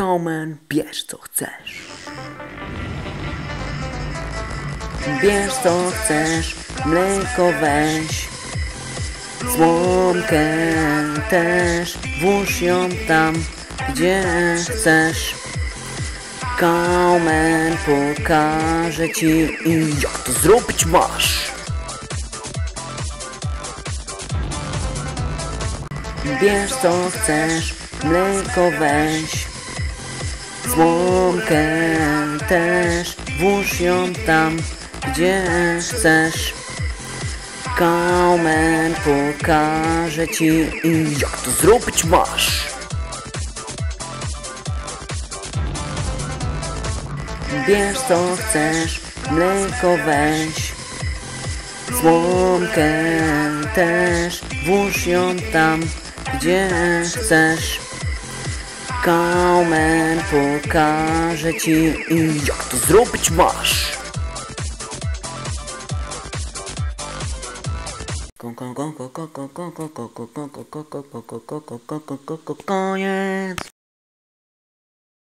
Kaumen, bierz co chcesz. Bierz co chcesz, mleko weź. Słomkę też, włóż ją tam, gdzie chcesz. Kaumen pokaże ci, jak to zrobić masz. Bierz co chcesz, mleko weź. Słomkę też, włóż ją tam, gdzie chcesz. Kaumen pokaże ci, jak to zrobić masz. Bierz co chcesz, mleko weź. Słomkę też, włóż ją tam, gdzie chcesz. Kaumen pokaże ci, jak to zrobić masz. Koniec.